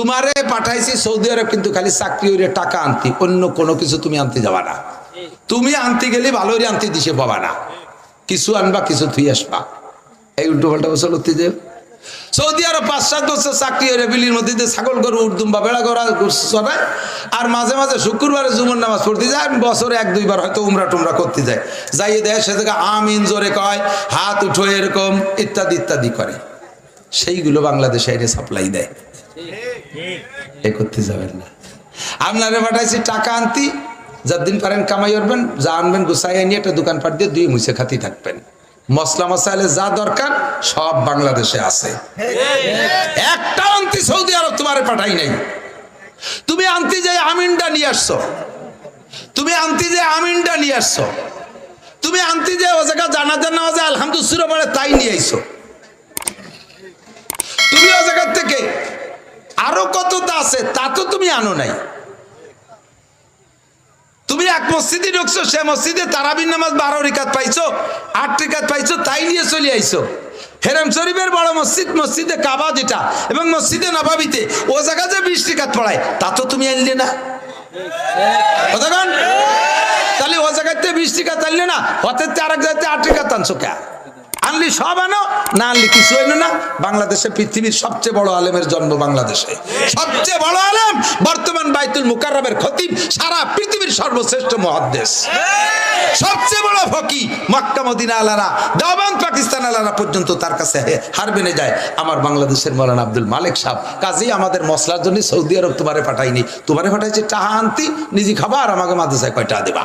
তোমারে পাঠাইছি সৌদি আরব, কিন্তু খালি চাকরি হইলে টাকা আনতি, অন্য কোনো কিছু তুমি আনতে যাবা না। তুমি আনতে গেলে ভালো আনতে দিছে পাবা না। কিছু আনবা, কিছু থুই আসবা। এই উল্টো পাল্টা বছর হতে যে। সৌদি আরব পাঁচ, সাত বছর চাকরি হয়ে বিলির মধ্যে দিয়ে ছাগল গরু উর্দুম বা বেড়া গড়া চড়ায় আর মাঝে মাঝে শুক্রবারে জুমন নামাজ পড়তে যায় বছরে এক, দুইবার হয়তো উমরা টুমরা করতে যায়। যাইয়ে দেয়, সে থেকে আমিন জোরে কয়, হাত উঠো এরকম, ইত্যাদি ইত্যাদি করে। সেইগুলো বাংলাদেশে এনে সাপ্লাই দেয়। এ করতে যাবেন না। আপনারে পাঠাইছি, টাকা আনতি, যার দিন পারেন কামাই করবেন, যা আনবেন গুছাই নিয়ে একটা দোকান পাট দিয়ে দুই মুছে খাতি থাকবেন। মশলা মশাইলে যা দরকার, সব বাংলাদেশে আছে। একটা আনতি সৌদি আরব তোমারে পাঠাই নাই। তুমি আনতি যে আমিনটা নিয়ে আসছো, তুমি আনতি যে আমিনটা নিয়ে আসছো, তুমি আনতি যে ও জায়গা জানা জানা যে আলহামদুসুর পরে তাই নিয়ে আইছো তুমি ও জায়গার থেকে আরও কত তা আছে, তা তো তুমি আনো নাই। তুমি এক মসজিদে ঢুকছো, সে মসজিদে তারাবির নামাজ বারো রিকাত পাইছো, আট রিকাত পাইছো, তাই নিয়ে চলে আইছো। হেরাম শরীফের বড় মসজিদ, মসজিদে কাবা যেটা এবং মসজিদে নবাবিতে, ও জায়গা যে বিশ রিকাত পড়ায়, তা তো তুমি আনলে না। তাহলে ও জায়গাতে বিশ রিকাত আনলে না হতে আরেক জায়গাতে আট রিকাত আনছো কে? আনলি সব আনো, না আনলি কিছু এনো না। বাংলাদেশে পৃথিবীর সবচেয়ে বড় আলেমের জন্ম বাংলাদেশে। সবচেয়ে বড় আলেম বর্তমান বাইতুল মুকাররমের খতিব, সারা পৃথিবীর সর্বশ্রেষ্ঠ মহাদ্দেশ সবচেয়ে বড় ফকি মক্কা মদিনা আলারা দাবান পাকিস্তান আলারা পর্যন্ত তার কাছে হার মেনে যায়। আমার বাংলাদেশের মৌলানা আব্দুল মালিক সাহেব কাজেই আমাদের মশলার জন্য সৌদি আরব তোমারে পাঠাইনি। তোমারে পাঠাইছে টাহা আনতি, নিজে খাবা আর আমাকে মাদ্রাসায় কয়টা দেবা।